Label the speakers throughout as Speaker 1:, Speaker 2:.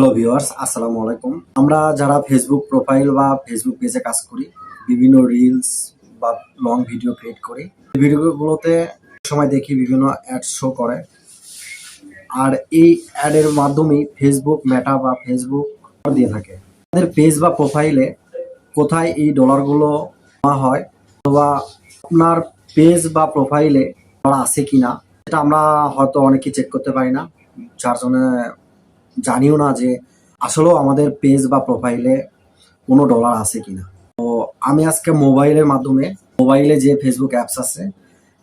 Speaker 1: Hello viewers, আসসালামু আলাইকুম। আমরা যারা ফেসবুক প্রোফাইল বা ফেসবুক পেজে কাজ করি, বিভিন্ন রিলস বা লং ভিডিও ক্রিয়েট করি ভিডিওগুলোতে সময় দেখি বিভিন্ন অ্যাড শো করে। আর এই অ্যাডের মাধ্যমেই ফেসবুক মেটা বা ফেসবুক দিয়ে থাকে। আমাদের পেজ বা প্রোফাইলে কোথায় এই ডলারগুলো হয়, অথবা আপনার পেজ বা প্রোফাইলে আছে কিনা এটা আমরা হয়তো অনেকে চেক করতে পারি না। যার জন্য জানিও না যে আসলেও আমাদের পেজ বা প্রোফাইলে কোনো ডলার আছে কিনা। তো আমি আজকে মোবাইলের মাধ্যমে মোবাইলে যে ফেসবুক অ্যাপস আছে,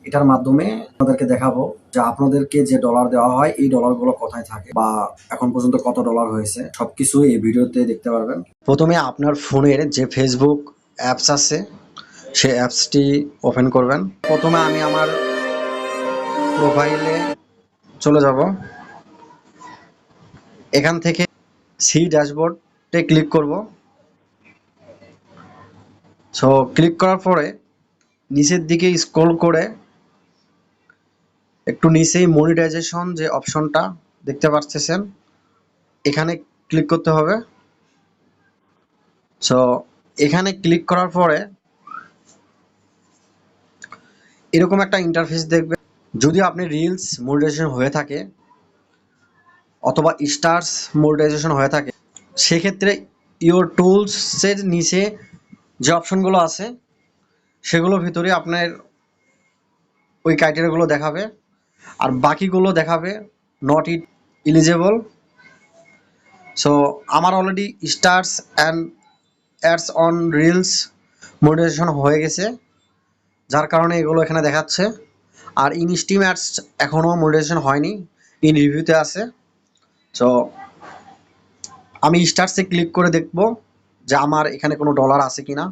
Speaker 1: এটার মাধ্যমে আপনাদেরকে দেখাবো যে আপনাদেরকে যে ডলার দেওয়া হয়, এই ডলারগুলো কোথায় থাকে বা এখন পর্যন্ত কত ডলার হয়েছে, সবকিছু এই ভিডিওতে দেখতে পারবেন। প্রথমে আপনার ফোনের যে ফেসবুক অ্যাপস আছে, সেই অ্যাপসটি ওপেন করবেন। প্রথমে আমি আমার প্রোফাইলে চলে যাব। এখান থেকে সি ড্যাশবোর্ডে ক্লিক করব। সো ক্লিক করার পরে নিচের দিকে স্ক্রল করে একটু নিচেই মনিটাইজেশন যে অপশনটা দেখতে পাচ্ছেন এখানে ক্লিক করতে হবে। সো এখানে ক্লিক করার পরে এরকম একটা ইন্টারফেস দেখবে যদি আপনি রিলস মনিটাইজেশন হয়ে থাকে অথবা স্টার্স মনিটাইজেশন হয়ে থাকে, সেক্ষেত্রে ইওর টুলসের নিচে যে অপশনগুলো আছে, সেগুলোর ভিতরে আপনার ওই ক্রাইটেরিয়াগুলো দেখাবে, আর বাকিগুলো দেখাবে নট ইট ইলিজেবল সো আমার already stars and ads on reels monetization হয়ে গেছে, যার কারণে এগুলো এখানে দেখাচ্ছে, আর ইন স্টিম অ্যাডস এখনও মনিটাইজেশন হয়নি ইন রিভিউতে আছে। সো আমি স্টার্সে ক্লিক করে দেখব যে আমার এখানে কোনো ডলার আছে কিনা।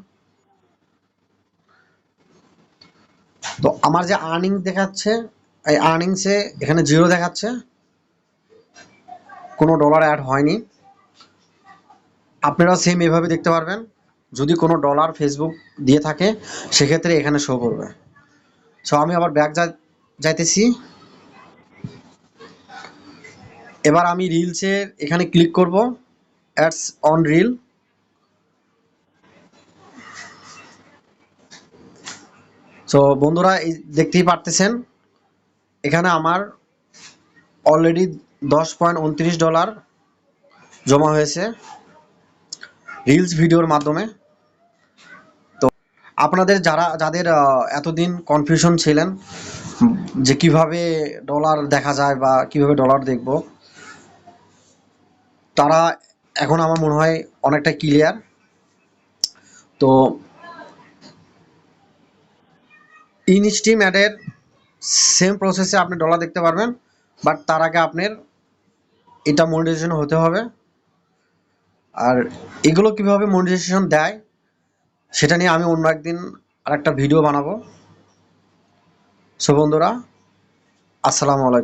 Speaker 1: তো আমার যে আর্নিং দেখাচ্ছে, এই আর্নিংসে এখানে জিরো দেখাচ্ছে। কোনো ডলার অ্যাড হয়নি। আপনারা সেম এভাবে দেখতে পারবেন। যদি কোনো ডলার ফেসবুক দিয়ে থাকে, সেক্ষেত্রে এখানে শো করবে। সো আমি আবার ব্যাক যাইতেছি। এবার আমি রিলসের এখানে ক্লিক করব। Ads on reel. সো, বন্ধুরা, এই দেখতেই পারতেছেন, এখানে আমার অলরেডি দশ পয়েন্ট উনত্রিশ ডলার জমা হয়েছে রিলস ভিডিওর মাধ্যমে। তো, আপনাদের যারা, যাদের এতদিন কনফিউশন ছিলেন যে কীভাবে ডলার দেখা যায় বা কীভাবে ডলার দেখব তারা এখন আমার মনে হয় অনেকটা ক্লিয়ার তো ইনস্টিম অ্যাডের সেম প্রসেসে আপনি ডলার দেখতে পারবেন বাট তার আগে আপনার এটা মনিটাইজেশন হতে হবে। আর এগুলো কীভাবে মনিটাইজেশন দেয়, সেটা নিয়ে আমি অন্য একদিন আর একটা ভিডিও বানাবো। সো বন্ধুরা, আসসালামু আলাইকুম।